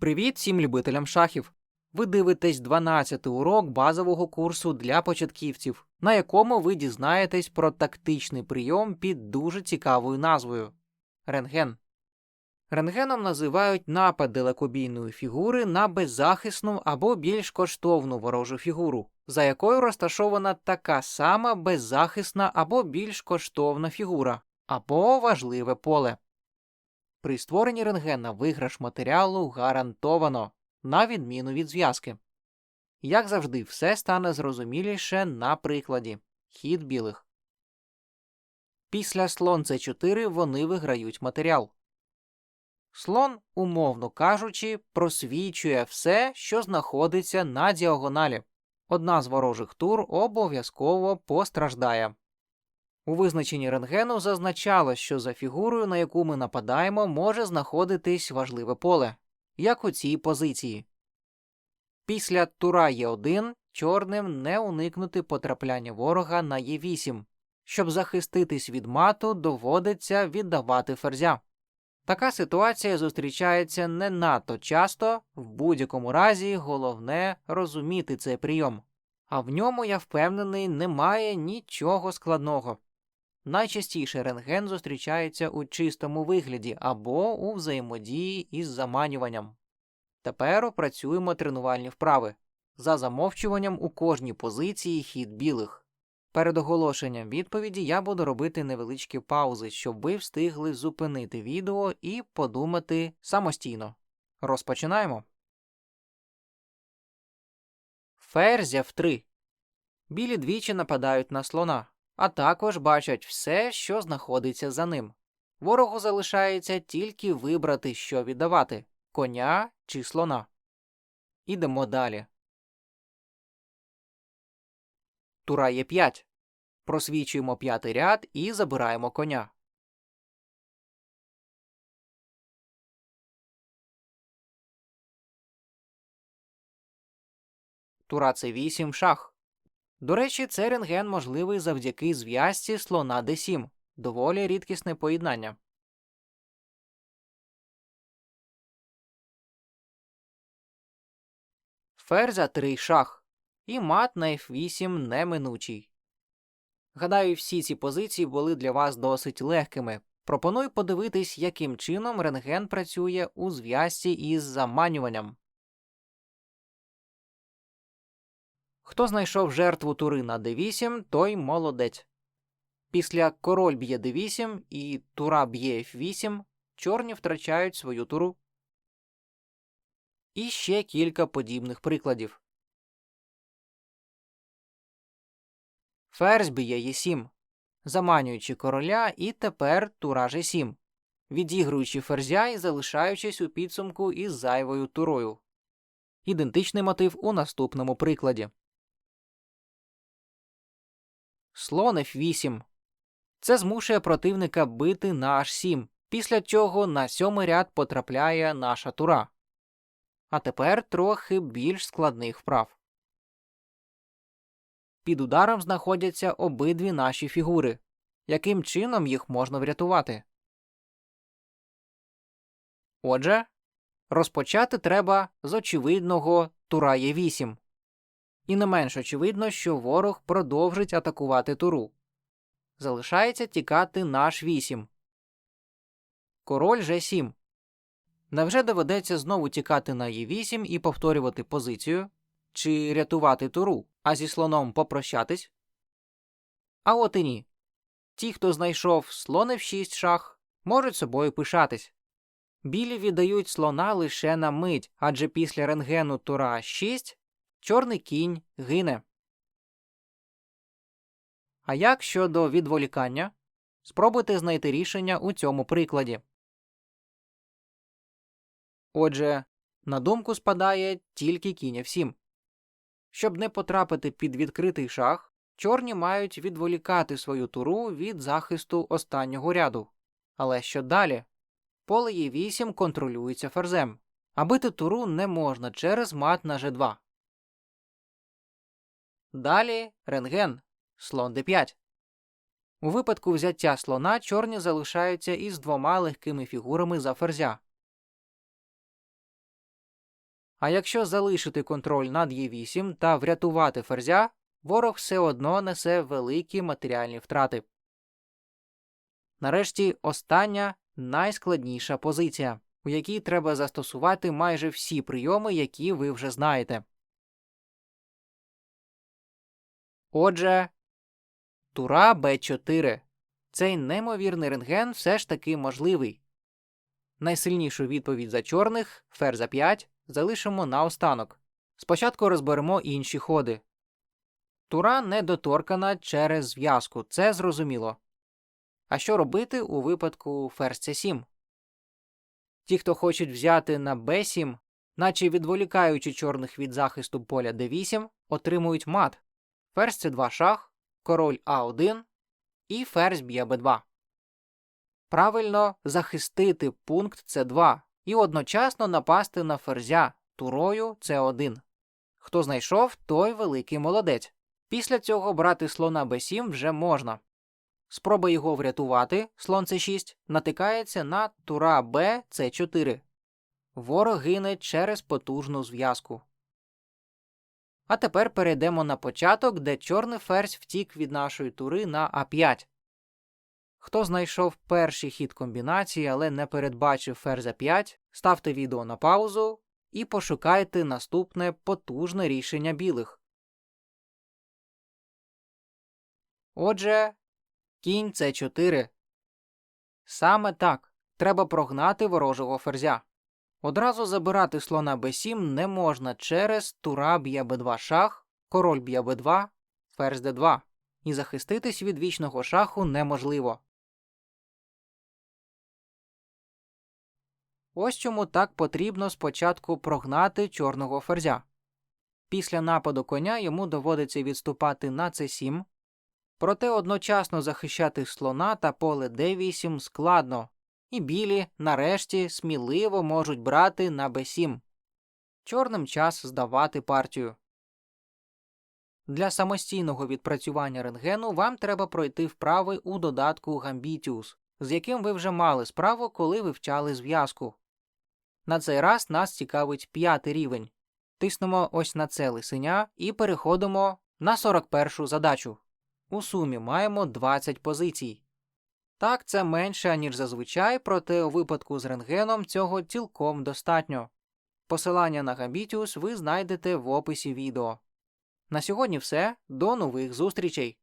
Привіт всім любителям шахів! Ви дивитесь 12-й урок базового курсу для початківців, на якому ви дізнаєтесь про тактичний прийом під дуже цікавою назвою рентген. Рентгеном називають напад далекобійної фігури на беззахисну або більш коштовну ворожу фігуру, за якою розташована така сама беззахисна або більш коштовна фігура, або важливе поле. При створенні рентгена виграш матеріалу гарантовано, на відміну від зв'язки. Як завжди, все стане зрозуміліше на прикладі хід білих. Після слон c4 вони виграють матеріал. Слон, умовно кажучи, просвічує все, що знаходиться на діагоналі. Одна з ворожих тур обов'язково постраждає. У визначенні рентгену зазначалось, що за фігурою, на яку ми нападаємо, може знаходитись важливе поле, як у цій позиції. Після тура Е1 чорним не уникнути потрапляння ворога на Е8. Щоб захиститись від мату, доводиться віддавати ферзя. Така ситуація зустрічається не надто часто, в будь-якому разі головне розуміти цей прийом. А в ньому, я впевнений, немає нічого складного. Найчастіше рентген зустрічається у чистому вигляді або у взаємодії із заманюванням. Тепер опрацюємо тренувальні вправи. За замовчуванням у кожній позиції хід білих. Перед оголошенням відповіді я буду робити невеличкі паузи, щоб ви встигли зупинити відео і подумати самостійно. Розпочинаємо. Ферзя в 3. Білі двічі нападають на слона, а також бачать все, що знаходиться за ним. Ворогу залишається тільки вибрати, що віддавати коня чи слона. Ідемо далі. Тура є 5. Просвічуємо п'ятий ряд і забираємо коня. Тура це 8 шах. До речі, цей рентген можливий завдяки зв'язці слона d7. Доволі рідкісне поєднання. Ферзя 3 шах. І мат на f8 неминучий. Гадаю, всі ці позиції були для вас досить легкими. Пропоную подивитись, яким чином рентген працює у зв'язці із заманюванням. Хто знайшов жертву тури на d8, той молодець. Після король б'є d8 і тура б'є f8, чорні втрачають свою туру. І ще кілька подібних прикладів. Ферзь б'є e7, заманюючи короля, і тепер тура g7, відігруючи ферзя і залишаючись у підсумку із зайвою турою. Ідентичний мотив у наступному прикладі. Слон f8. Це змушує противника бити на h7, після чого на сьомий ряд потрапляє наша тура. А тепер трохи більш складних вправ. Під ударом знаходяться обидві наші фігури. Яким чином їх можна врятувати? Отже, розпочати треба з очевидного тура є 8 І не менш очевидно, що ворог продовжить атакувати туру. Залишається тікати наш 8. Король G7. Невже доведеться знову тікати на Е8 і повторювати позицію? Чи рятувати туру, а зі слоном попрощатись? А от і ні. Ті, хто знайшов слон f6 шах, можуть собою пишатись. Білі віддають слона лише на мить, адже після рентгену тура 6 чорний кінь гине. А як щодо відволікання? Спробуйте знайти рішення у цьому прикладі. Отже, на думку спадає тільки кінь f7. Щоб не потрапити під відкритий шах, чорні мають відволікати свою туру від захисту останнього ряду. Але що далі? Поле Е8 контролюється ферзем, а бити туру не можна через мат на G2. Далі рентген, слон d5. У випадку взяття слона чорні залишаються із двома легкими фігурами за ферзя. А якщо залишити контроль над Е8 та врятувати ферзя, ворог все одно несе великі матеріальні втрати. Нарешті остання найскладніша позиція, у якій треба застосувати майже всі прийоми, які ви вже знаєте. Отже, тура Б4. Цей неймовірний рентген все ж таки можливий. Найсильнішу відповідь за чорних ферзь за 5 залишимо на останок. Спочатку розберемо інші ходи. Тура недоторкана через зв'язку, це зрозуміло. А що робити у випадку ферзь c7? Ті, хто хочуть взяти на b7, наче відволікаючи чорних від захисту поля d8, отримують мат. Ферзь c2 шах, король а1 і ферзь б'є b2. Правильно захистити пункт c2 і одночасно напасти на ферзя турою c1. Хто знайшов, той великий молодець. Після цього брати слона b7 вже можна. Спроба його врятувати, слон c6, натикається на тура b c4. Ворог гине через потужну зв'язку. А тепер перейдемо на початок, де чорний ферзь втік від нашої тури на а5. Хто знайшов перший хід комбінації, але не передбачив ферзя 5, ставте відео на паузу і пошукайте наступне потужне рішення білих. Отже, кінь c4. Саме так. Треба прогнати ворожого ферзя. Одразу забирати слона b7 не можна через тура б'є b2 шах, король б'є b2, ферзь d2. І захиститись від вічного шаху неможливо. Ось чому так потрібно спочатку прогнати чорного ферзя. Після нападу коня йому доводиться відступати на c7, проте одночасно захищати слона та поле d8 складно, і білі, нарешті, сміливо можуть брати на b7. Чорним час здавати партію. Для самостійного відпрацювання рентгену вам треба пройти вправи у додатку Gambitius, з яким ви вже мали справу, коли вивчали зв'язку. На цей раз нас цікавить п'ятий рівень. Тиснемо ось на це лисеня і переходимо на 41 задачу. У сумі маємо 20 позицій. Так, це менше, ніж зазвичай, проте у випадку з рентгеном цього цілком достатньо. Посилання на Габітіус ви знайдете в описі відео. На сьогодні все. До нових зустрічей!